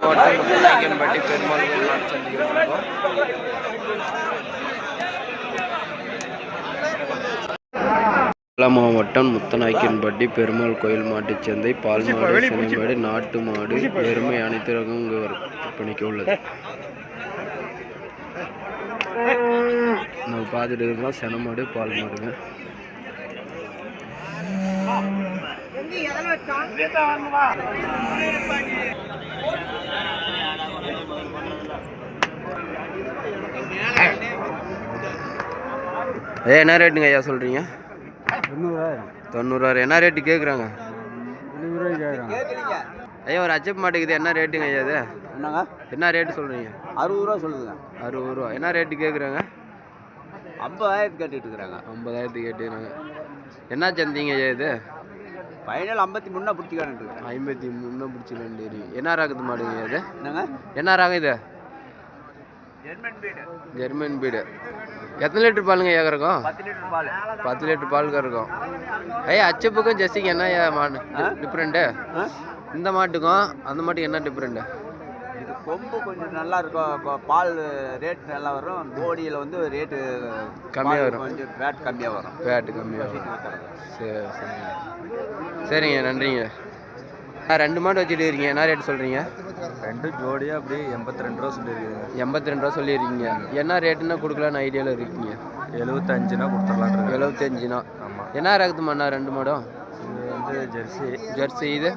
மாவட்டம் முத்தநாயக்கன்பட்டி பெருமாள் கோயில் சந்தைக்கு வந்திருக்கோம் மாவட்டம் முத்தநாயக்கன்பட்டி பெருமாள் கோயில் மாட்டுச் சந்தை பால் மாடு சினை மாடு நாட்டு மாடு எருமை அனைத்து ரகம் இங்கு விற்பனைக்கு உள்ளது. நம்ம பார்த்துட்டு இருக்கோம் சென மாடு பால் மாடுங்க. ஏ என்ன ரேட்டுங்க ஐயா சொல்கிறீங்க தொண்ணூறாயிரம். தொண்ணூறாயிரம் என்ன ரேட்டு கேட்குறாங்க ஐயா ஒரு அச்சப் மாட்டுக்குது என்ன ரேட்டுங்க ஐயா இது? என்னங்க? என்ன ரேட்டு சொல்கிறீங்க அறுபது ரூபா சொல்லுதுங்க. அறுபது ரூபா. என்ன ரேட்டு கேட்குறாங்க ஐம்பதாயிரத்து கட்டிட்டு இருக்கிறாங்க. ஐம்பதாயிரத்துக்கு கேட்டுக்கிறாங்க. என்ன சந்தைங்க ஐயா இது? ஃபைனல் ஐம்பத்தி முன்னா பிடிச்சிக்கான்ட்டு ஐம்பத்தி மூணு பிடிச்சி ரெண்டு என்ன ராகத்து மாடுங்க இது. என்னங்க? என்ன ராகம் இது? German bead. எத்தனை லிட்டர் பாலுங்க இருக்கும் பத்து லிட்டர் பால். பத்து லிட்டர் பால் இருக்கும் ஐயா அச்சப்புக்கும் ஜெர்சிக்கு என்ன மாடு? டிஃப்ரெண்ட்டு இந்த மாட்டுக்கும் அந்த மாட்டுக்கு என்ன டிஃப்ரெண்ட்டு இது கொம்பு கொஞ்சம் நல்லா இருக்கும். பால் ரேட் நல்லா வரும். போடியில் வந்து ரேட்டு கம்மியா பால் வரும். கொஞ்சம் ரேட் கம்மியாக வரும். ஃபேட்டு கம்மியாகும் சரி சரிங்க சரிங்க நன்றிங்க. ரெண்டு மாடு வச்சுட்டு இருக்கீங்க என்ன ரேட் சொல்கிறீங்க ரெண்டு ஜோடியாக அப்படி எண்பத்தி ரெண்டு ரூபா சொல்லியிருக்குங்க எண்பத்தி ரெண்டு ரூபா சொல்லியிருக்கீங்க. என்ன ரேட்டுன்னா கொடுக்கலான்னு ஐடியாவில் இருக்கீங்க? எழுபத்தஞ்சுனா கொடுத்துடலான் எழுபத்தஞ்சுனா ஆமாம் என்ன ரகத்து மண்ணா ரெண்டு மாடும்? வந்து ஜெர்சி. ஜெர்சி இது?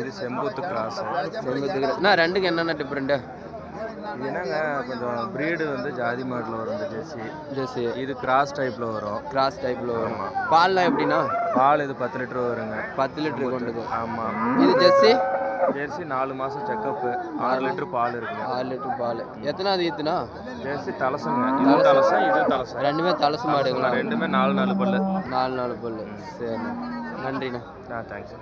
இது செம்பூத்து கிராஸ். செங்குத்துக்கு என்ன ரெண்டுக்கு என்னென்ன டிஃப்ரெண்ட்டு என்னங்க கொஞ்சம் ப்ரீடு வந்து ஜாதி மாட்டில் வரும் இந்த ஜெர்சி ஜெர்சி இது கிராஸ் டைப்பில் வரும். கிராஸ் டைப்பில் வரும். பால்லாம் எப்படின்னா பால் இது பத்து லிட்டர் வருங்க. பத்து லிட்டரு கொண்டது ஆமாம் இது ஜெர்சி ஜெர்சி நாலு மாதம் செக்கப்பு ஆறு லிட்டர் பால் இருக்குங்க ஆறு லிட்டர் பால். எத்தனாவது ஈத்துனா ஜெர்சி தலசங்க. இது தலசம் இது தலசம் ரெண்டுமே தலசு மாடுங்களா ரெண்டுமே நாலு நாலு பல்லு. நாலு நாலு பல்லு. சரிண்ணா நன்றிண்ணா. ஆ தேங்க்ஸ்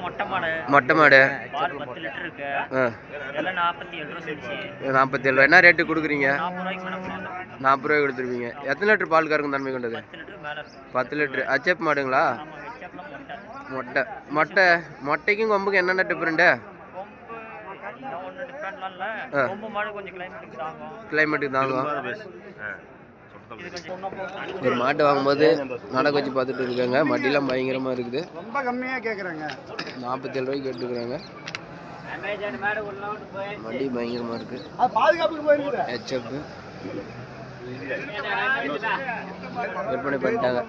மொட்டை மாடு. மொட்டை மாடு. பால் பத்து லிட்டர் இருக்கு. ஆ. எல்லாம் நாற்பத்தி ஏழு ரூபா சொல்லிச்சு. நாற்பத்தி ஏழு என்ன ரேட்டு கொடுக்குறீங்க? நாற்பது ரூபாய் கொடுத்துருவீங்க. எத்தனை லிட்டர் பால் கறக்கும் தன்மை கொண்டது? பத்து லிட்டர். அச்சப் மாடுங்களா? மொட்டை. மொட்டை. மொட்டை. மொட்டைக்கும் கொம்புக்கும் என்னென்ன டிஃப்ரெண்ட்டு கிளைமேட்டுக்கு தாங்கும். ஒரு மாட்டு வாங்கும்போது நடக்க வச்சு பார்த்துட்டு இருக்காங்க. மடியெல்லாம் பயங்கரமாக இருக்குது. ரொம்ப கம்மியாக கேட்குறாங்க நாற்பத்தேழு ரூபாய்க்கு கேட்டுருக்குறாங்க. மடி பயங்கரமாக இருக்குது போயிருக்குது. ஹெச்எப் விற்பனை பண்ணிட்டாங்க.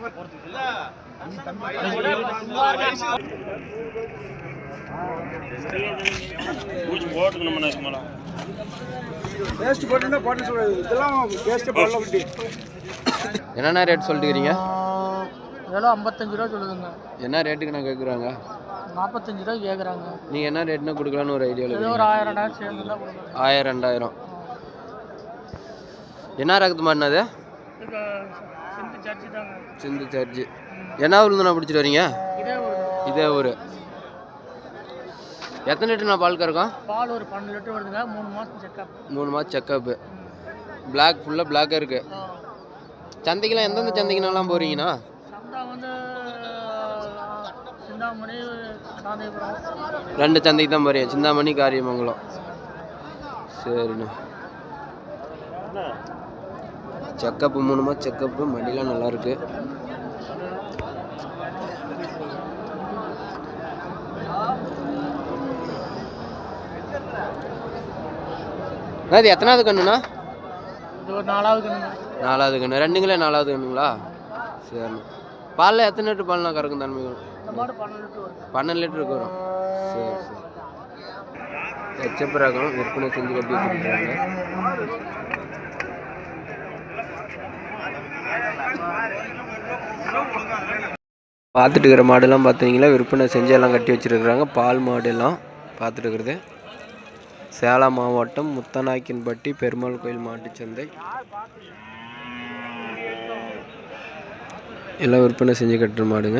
வேஸ்ட் போட்டு இதெல்லாம் போடல என்னென்ன ரேட் சொல்லிட்டுக்கிறீங்க விலை ஐம்பத்தஞ்சு ரூபா சொல்லுதுங்க. என்ன ரேட்டுக்கு நான் கேட்குறாங்க நாற்பத்தஞ்சு ரூபா கேட்குறாங்க நீங்கள் என்ன ரேட்னா கொடுக்கலான்னு ஒரு ஐடியாவில் ஏதோ ஒரு ஆயிரம் ரெண்டாயிரம் சேர்ந்து ஆயிரம் ரெண்டாயிரம். என்ன ரகத்து மாடினது சிந்து சர்ஜி என்ன ஊர்ல பிடிச்சிட்டு வரீங்க? இதே ஒரு இதே ஊர். எத்தனை லிட்டர் நான் பால் கறக்கும்? பால் ஒரு பன்னெண்டு லிட்டர் வருதுங்க. மூணு மாதம் செக்கப் மூணு மாதம் செக்கப்பு பிளாக் ஃபுல்லாக பிளாக்காக இருக்குது சந்தைக்கெல்லாம் எந்தெந்த சந்தைக்குனாலாம் போகிறீங்கண்ணா சந்தா வந்து சிந்தாமணி காந்திபுரம். ரெண்டு சந்தைக்கு தான் போகிறீங்க சிந்தாமணி காரியமங்கலம். சரிண்ணா. செக்கப்பு மூணு மாதம் செக்கப்பு மடியெலாம் நல்லா இது எத்தனாவது கண்ணுண்ணா? நாலாவது கண்ணு. ரெண்டுங்களே நாலாவது கண்ணுங்களா? சரிண்ணா பாலில் எத்தனை லிட்டர் பால்னா கறக்கும் தன்மை பன்னெண்டு லிட்டருக்கு வரும். சரி சரி. ஹெச்எப் ரகம் விற்பனை செஞ்சு கட்டி வச்சுருக்காங்க பார்த்துட்டு இருக்கிற மாடெல்லாம் பார்த்தீங்களா? விற்பனை செஞ்சு எல்லாம் கட்டி வச்சுருக்குறாங்க. பால் மாடெல்லாம் பார்த்துட்டு இருக்கிறது. சேலம் மாவட்டம் முத்தநாயக்கன்பட்டி பெருமாள் கோயில் மாட்டுச்சந்தை எல்லாம் விற்பனை செஞ்சு கட்டுற மாடுங்க.